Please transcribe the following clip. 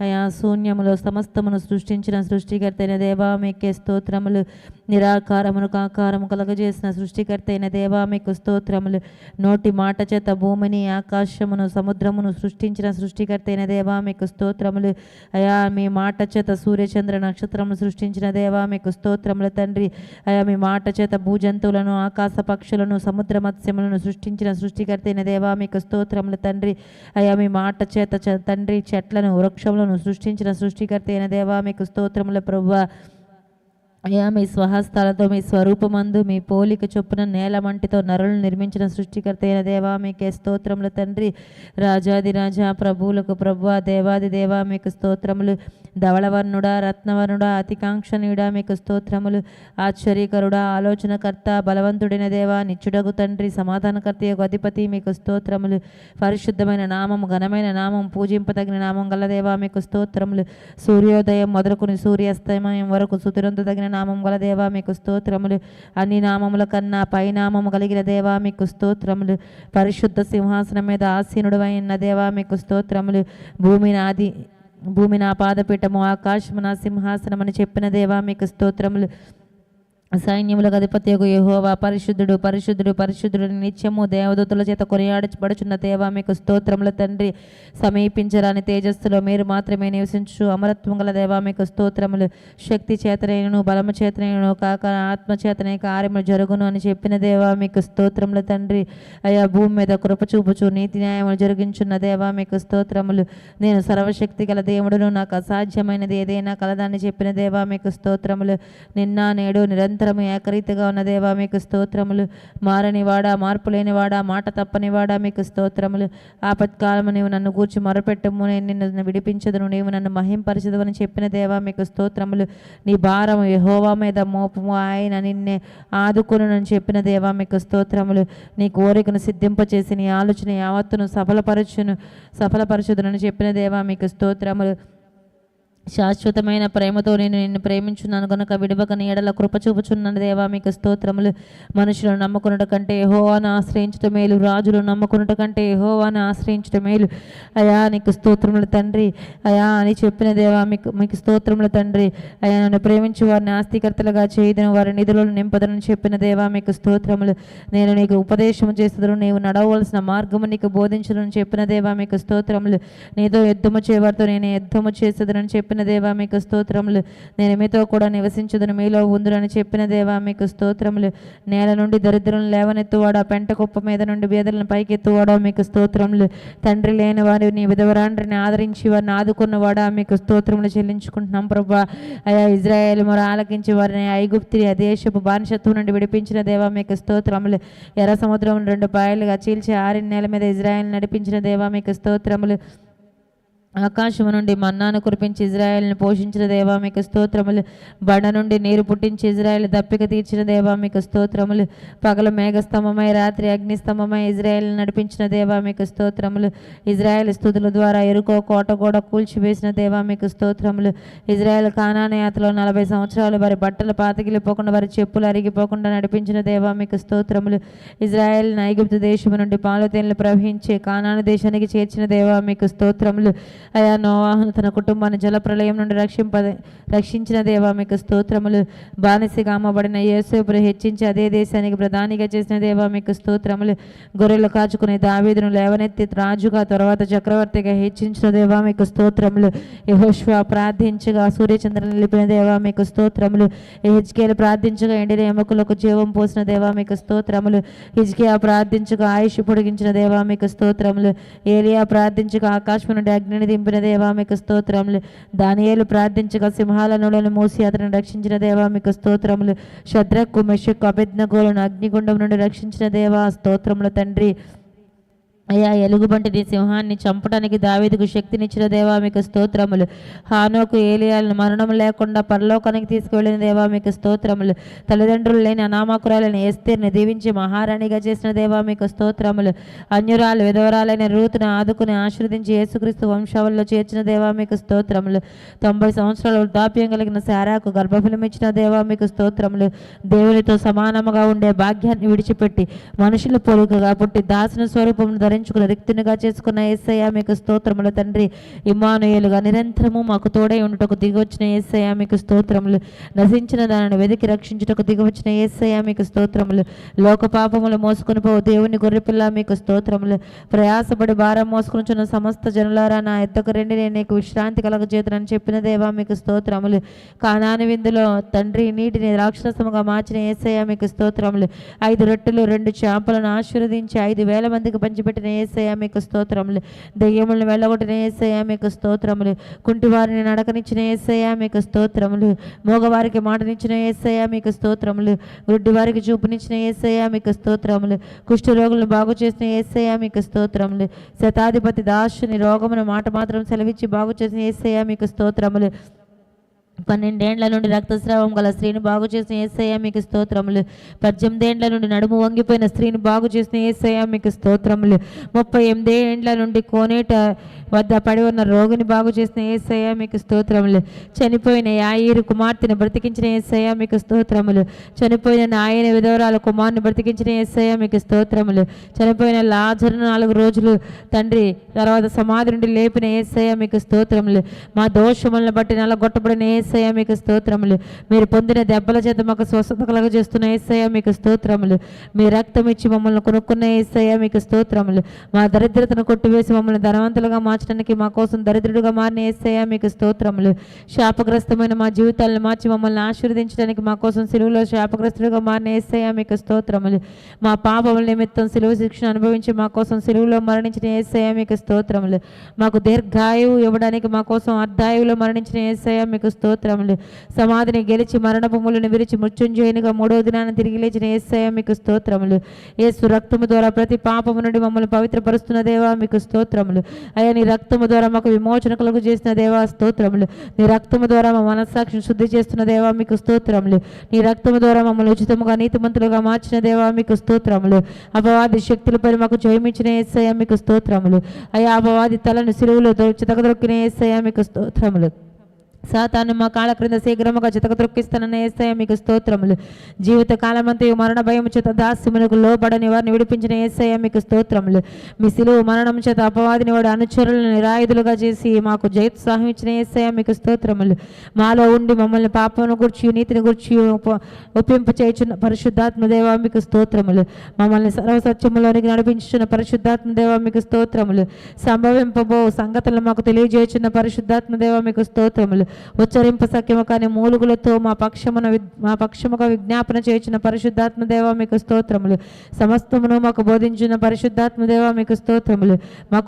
అయా శూన్యములో సమస్తమును సృష్టించిన సృష్టికర్తైన దేవా మీకే స్తోత్రములు. నిరాకారమును కాకారము కలగజేసిన సృష్టికర్తైన దేవా మీకు స్తోత్రములు. నోటి మాట చేత భూమిని ఆకాశమును సముద్రమును సృష్టించిన సృష్టికర్తైన దేవా మీకు స్తోత్రములు. అయా మీ మాట చేత సూర్యచంద్ర నక్షత్రమును సృష్టించిన దేవా మీకు స్తోత్రములు తండ్రి. అయా మీ మాట చేత భూజంతువులను ఆకాశ పక్షులను సముద్ర మత్స్యములను సృష్టించిన సృష్టికర్తైన దేవా మీకు స్తోత్రములు తండ్రి. అయా మీ మాట చేత తండ్రి చెట్లను వృక్షములను సృష్టించిన సృష్టికర్త అయిన దేవా మీకు స్తోత్రముల ప్రభువా. అయ్యా మీ స్వహస్తాలతో మీ స్వరూపమందు మీ పోలిక చొప్పున నేల మంటితో నరులను నిర్మించిన సృష్టికర్త అయిన దేవా మీకే స్తోత్రములు తండ్రి. రాజాది రాజా ప్రభువులకు ప్రభువ దేవాది దేవా మీకు స్తోత్రములు. ధవళవర్ణుడా రత్నవర్ణుడా అతికాంక్షణీయుడా మీకు స్తోత్రములు. ఆశ్చర్యకరుడా ఆలోచనకర్త బలవంతుడైన దేవా నిచ్చుడగు తండ్రి సమాధానకర్త యొక్క అధిపతి మీకు స్తోత్రములు. పరిశుద్ధమైన నామం ఘనమైన నామం పూజింపదగిన నామం గల దేవా మీకు స్తోత్రములు. సూర్యోదయం మొదలుకొని సూర్యాస్తమయం వరకు సుతిరంతదగిన నామం గల దేవా మీకు స్తోత్రములు. అన్ని నామముల కన్నా పై నామము కలిగిన దేవా మీకు స్తోత్రములు. పరిశుద్ధ సింహాసనం మీద ఆసీనుడు అయిన దేవా మీకు స్తోత్రములు. భూమి నాది భూమి నా పాదపీఠము ఆకాశము నా సింహాసనం అని చెప్పిన దేవా మీకు స్తోత్రములు. సైన్యములకు అధిపత్యకు యహోవా పరిశుద్ధుడు పరిశుద్ధుడు పరిశుద్ధుడు నిత్యము దేవదూతుల చేత కొనియాడబడుచున్న దేవా మీకు స్తోత్రముల తండ్రి. సమీపించరాని తేజస్సులో మీరు మాత్రమే నివసించు. అమరత్వం గల దేవా మీకు స్తోత్రములు. శక్తి చేతనైనను బలము చేతనైనను కాక ఆత్మ చేతనే కార్యములు జరుగును అని చెప్పిన దేవా మీకు స్తోత్రముల తండ్రి. అయా భూమి మీద కృప చూపుచు నీతి న్యాయములు జరిగించున్న దేవా మీకు స్తోత్రములు. నేను సర్వశక్తి గల దేవుడును నాకు అసాధ్యమైనది ఏదైనా కలదాన్ని చెప్పిన దేవా మీకు స్తోత్రములు. నిన్న నేడు నిరంతరం నిరంతరము ఏకరీతిగా ఉన్న దేవా మీకు స్తోత్రములు. మారనివాడా మార్పు లేనివాడా మాట తప్పనివాడా మీకు స్తోత్రములు. ఆపత్కాలము నీవు నన్ను గూర్చి మొరపెట్టము నేను నిన్ను విడిపించదును నీవు నన్ను మహింపరచదు చెప్పిన దేవా మీకు స్తోత్రములు. నీ భారము యహోవా మీద మోపము ఆయన నిన్నే ఆదుకును చెప్పిన దేవా మీకు స్తోత్రములు. నీ కోరికను సిద్ధింపచేసి నీ ఆలోచన యావత్తును సఫలపరచును సఫలపరచుదునని చెప్పిన దేవా మీకు స్తోత్రములు. శాశ్వతమైన ప్రేమతో నేను నిన్ను ప్రేమించున్నాను కనుక విడవకని ఎడల కృపచూపుచున్నాను దేవా మీకు స్తోత్రములు. మనుషులను నమ్ముకున్నట కంటే యెహోవాను ఆశ్రయించడం మేలు. రాజులు నమ్ముకున్నట కంటే యెహోవాను ఆశ్రయించడం మేలు. అయా నీకు స్తోత్రములు తండ్రి. అయా అని చెప్పిన దేవా మీకు మీకు స్తోత్రములు తండ్రి. అయా నన్ను ప్రేమించి వారిని ఆస్తికర్తలుగా చేయదను వారి నిధులను నింపదనని చెప్పిన దేవా మీకు స్తోత్రములు. నేను నీకు ఉపదేశం చేస్తుదను నీవు నడవలసిన మార్గము నీకు బోధించదని చెప్పిన దేవా మీకు స్తోత్రములు. నీతో యుద్ధము చేయవారితో నేను యుద్ధము చేసేదనని చెప్పిన దేవా మీకు స్తోత్రములు. నేను మీతో కూడా నివసించదని మీలో ఉందురని చెప్పిన దేవా మీకు స్తోత్రములు. నేల నుండి దరిద్రులను లేవనెత్తువాడా పెంట కుప్ప మీద నుండి బేదలను పైకెత్తువాడా మీకు స్తోత్రములు. తండ్రి లేని వారి నీ విధవరాండ్రిని ఆదరించి వారిని ఆదుకున్నవాడా మీకు స్తోత్రములు చెల్లించుకుంటున్నాం ప్రభా. అయా ఇజ్రాయేల్ మొర ఆలకించి వారిని ఐగుప్తి దేశపు బానిసత్వం నుండి విడిపించిన దేవా మీకు స్తోత్రములు. ఎర్ర సముద్రం రెండు పాయలుగా చీల్చి ఆరిన నేల మీద ఇజ్రాయెల్ నడిపించిన దేవా మీకు స్తోత్రములు. ఆకాశము నుండి మన్నాను కురిపించి ఇజ్రాయెల్ని పోషించిన దేవా మీకు స్తోత్రములు. బండ నుండి నీరు పుట్టించి ఇజ్రాయెల్ దప్పిక తీర్చిన దేవా మీకు స్తోత్రములు. పగల మేఘస్తంభమై రాత్రి అగ్నిస్తంభమై ఇజ్రాయెల్ నడిపించిన దేవా మీకు స్తోత్రములు. ఇజ్రాయెల్ స్థుతుల ద్వారా ఎరుకో కోట కూడా కూల్చివేసిన దేవా మీకు స్తోత్రములు. ఇజ్రాయెల్ కానానయాతలో నలభై సంవత్సరాలు వారి బట్టలు పాతగిలిపోకుండా వారి చెప్పులు అరిగిపోకుండా నడిపించిన దేవా మీకు స్తోత్రములు. ఇజ్రాయెల్ నైగుప్తు దేశము నుండి పాలుతేన్లు ప్రవహించే కానాను దేశానికి చేర్చిన దేవా మీకు స్తోత్రములు. అయా నోవాహును తన కుటుంబాన్ని జలప్రలయం నుండి రక్షింప రక్షించిన దేవా మీకు స్తోత్రములు. బానిసగా అమ్మబడిన యేసేపును హెచ్చించి అదే దేశానికి ప్రధానిగా చేసిన దేవా మీకు స్తోత్రములు. గొర్రెలు కాచుకునే దావీదును లేవనెత్తి రాజుగా తర్వాత చక్రవర్తిగా హెచ్చించిన దేవా మీకు స్తోత్రములు. యహోష్వ ప్రార్థించగా సూర్యచంద్రులు నిలిపిన దేవా మీకు స్తోత్రములు. హెచ్కేలు ప్రార్థించగా ఎండిన ఎముకలకు జీవం పోసిన దేవా మీకు స్తోత్రములు. హిజ్కియా ప్రార్థించగా ఆయుష్ పొడిగించిన దేవా మీకు స్తోత్రములు. ఏలియా ప్రార్థించగా ఆకాశం నుండి అగ్నిని దింపిన దేవా మీకు స్తోత్రములు. దానియేలు ప్రార్థించగా సింహాల నూలను మూసి అతను రక్షించిన దేవా మీకు స్తోత్రములు. శద్రకు మెషకు అభిజ్ఞగోలను అగ్నిగుండం నుండి రక్షించిన దేవా స్తోత్రములు తండ్రి. అయ్యా ఎలుగుబంటిని సింహాన్ని చంపడానికి దావీదుకు శక్తినిచ్చిన దేవా మీకు స్తోత్రములు. హానోకు ఏలియాలను మరణం లేకుండా పరలోకానికి తీసుకువెళ్ళిన దేవా మీకు స్తోత్రములు. తల్లిదండ్రులు లేని అనామకురాలని ఎస్తేర్ని దీవించి మహారాణిగా చేసిన దేవా మీకు స్తోత్రములు. అన్యురాలు విధవరాలైన రూతును ఆదుకుని ఆశ్రదించి యేసుక్రీస్తు వంశావల్లో చేర్చిన దేవా మీకు స్తోత్రములు. తొంభై సంవత్సరాల వృద్ధాప్యం కలిగిన శారాకు గర్భఫలం ఇచ్చిన దేవా మీకు స్తోత్రములు. దేవునితో సమానముగా ఉండే భాగ్యాన్ని విడిచిపెట్టి మనుషుల పోలికగా పుట్టి దాసిన స్వరూపం ధరించుకుని రిక్తునిగా చేసుకున్న ఏసయ్య మీకు స్తోత్రములు తండ్రి. ఇమానుయేలుగా నిరంతరము మాకు తోడై ఉండుటకు దిగొచ్చిన ఏసయ్య మీకు స్తోత్రములు. నశించిన దానిని వెతికి రక్షించుటకు దిగవచ్చిన ఏసయ్య మీకు స్తోత్రములు. లోక పాపములు మోసుకుని పోవు దేవుని గొర్రెపిల్ల మీకు స్తోత్రములు. ప్రయాసపడి భారం మోసుకుని సమస్త జనులారా నా ఎద్దకు రండి నేను నీకు విశ్రాంతి కలగజేతనని చెప్పిన దేవా మీకు స్తోత్రములు. కానాని విందులో తండ్రి నీటిని రాక్షసముగా మార్చిన ఏసయ్య మీకు స్తోత్రములు. ఐదు రొట్టెలు రెండు చేపలను ఆశీర్వదించి ఐదు వేల మందికి పంచిపెట్టిన ఏసయ్య మీకు స్తోత్రములు. దెయ్యములను వెళ్ళగొట్టిన ఏసయ్య మీకు స్తోత్రములు. కుంటివారిని నడకనిచ్చిన ఏసయ్య మీకు స్తోత్రములు. మగవారికి మాటనిచ్చిన ఏసయ్య మీకు స్తోత్రములు. గుడ్డివారికి చూపునిచ్చిన ఏసయ్య మీకు స్తోత్రములు. కుష్ఠరోగులను బాగు చేసిన ఏసయ్య మీకు స్తోత్రములు. శతాధిపతి దాసుని రోగమును మాట మాత్రం సెలవిచ్చి బాగు చేసిన ఏసయ్య మీకు స్తోత్రములు. పన్నెండేండ్ల నుండి రక్తస్రావం గల స్త్రీని బాగు చేసిన ఏసయ్య మీకు స్తోత్రములు. పద్దెనిమిదేండ్ల నుండి నడుము వంగిపోయిన స్త్రీని బాగు చేసిన ఏసయ్య మీకు స్తోత్రములు. ముప్పై ఎనిమిది ఏండ్ల నుండి కోనేట వద్ద పడి ఉన్న రోగిని బాగు చేసిన ఏసయ్య మీకు స్తోత్రములు. చనిపోయిన యాయిరు కుమార్తెను బ్రతికించిన ఏసయ్య మీకు స్తోత్రములు. చనిపోయిన నాయన విధవరాల కుమారుని బ్రతికించిన ఏసయ్య మీకు స్తోత్రములు. చనిపోయిన లాజరు నాలుగు రోజులు తండ్రి తర్వాత సమాధి నుండి లేపిన ఏసయ్య మీకు స్తోత్రములు. మా దోషములను బట్టి నల్లగొట్టబడిన ఏసయ్య మీకు స్తోత్రములు. మీరు పొందిన దెబ్బల చేత మాకు స్వస్థత కలగజేస్తున్న ఏసయ్య మీకు స్తోత్రములు. మీ రక్తం ఇచ్చి మమ్మల్ని కొనుక్కున్న ఏసయ్య మీకు స్తోత్రములు. మా దరిద్రతను కొట్టివేసి మమ్మల్ని ధనవంతులుగా మార్చడానికి మా కోసం దరిద్రుడుగా మారిన ఏసయ్య మీకు స్తోత్రములు. శాపగ్రస్తమైన మా జీవితాలను మార్చి మమ్మల్ని ఆశీర్వదించడానికి మా కోసం సిలువలో శాపగ్రస్తుడుగా మారిన ఏసయ్య మీకు స్తోత్రములు. మా పాపముల నిమిత్తం సిలువ శిక్షణ అనుభవించి మా కోసం సిలువలో మరణించిన ఏసయ్య మీకు స్తోత్రములు. మాకు దీర్ఘాయువు ఇవ్వడానికి మా కోసం అర్ధాయువులో మరణించిన ఏసయ్య మీకు స్తోత్రములు. సమాధిని గెలిచి మరణ భూములను విరిచి మృత్యుంజయునిగా మూడో దినాన్ని తిరిగి లేచిన ఏసయ మీకు స్తోత్రములు. ఏసు రక్తము ద్వారా ప్రతి పాపము నుండి మమ్మల్ని పవిత్రపరుస్తున్న దేవా మీకు స్తోత్రములు. అయ్యా నీ రక్తము ద్వారా మాకు విమోచన కలుగు చేసిన దేవా స్తోత్రములు. నీ రక్తము ద్వారా మా మనస్సాక్షిని శుద్ధి చేస్తున్న దేవా మీకు స్తోత్రములు. నీ రక్తము ద్వారా మమ్మల్ని ఉచితముగా నీతిమంతులుగా మార్చిన దేవా మీకు స్తోత్రములు. అపవాది శక్తులపై మాకు జయమించిన ఏసయ మీకు స్తోత్రములు. అయ్యా అపవాది తలను సిలువులో చితకదొక్కిన ఏసయ మీకు స్తోత్రములు. సాతాను మా కాళ్ళ క్రింద శీఘ్రముగా చితక త్రొక్కిస్తానని మీకు స్తోత్రములు. జీవిత కాలమంతి మరణ భయం చేత దాస్యములకు లోబడని వారిని విడిపించిన ఏసయ్య మీకు స్తోత్రములు. మీ సిలువు మరణం చేత అపవాదిని వాడు అనుచరులను నిరాయుధులుగా చేసి మాకు జయోత్సాహం ఇచ్చిన ఏసయ్య మీకు స్తోత్రములు. మాలో ఉండి మమ్మల్ని పాపమును గుర్చి నీతిని గుర్చి ఒప్పింపు చేయుచున్న పరిశుద్ధాత్మదేవ మీకు స్తోత్రములు. మమ్మల్ని సర్వసత్యములోనికి నడిపించున్న పరిశుద్ధాత్మదేవ మీకు స్తోత్రములు. సంభవింపబో సంగతులను మాకు తెలియజేయుచున్న పరిశుద్ధాత్మదేవ మీకు స్తోత్రములు. ఉచ్చరింప సఖ్యము కానీ మూలుగులతో మా పక్షమున మా పక్షముగా విజ్ఞాపన చేసిన పరిశుద్ధాత్మదేవ మీకు స్తోత్రములు. సమస్తమును మాకు బోధించిన పరిశుద్ధాత్మదేవ మీకు స్తోత్రములు. మాకు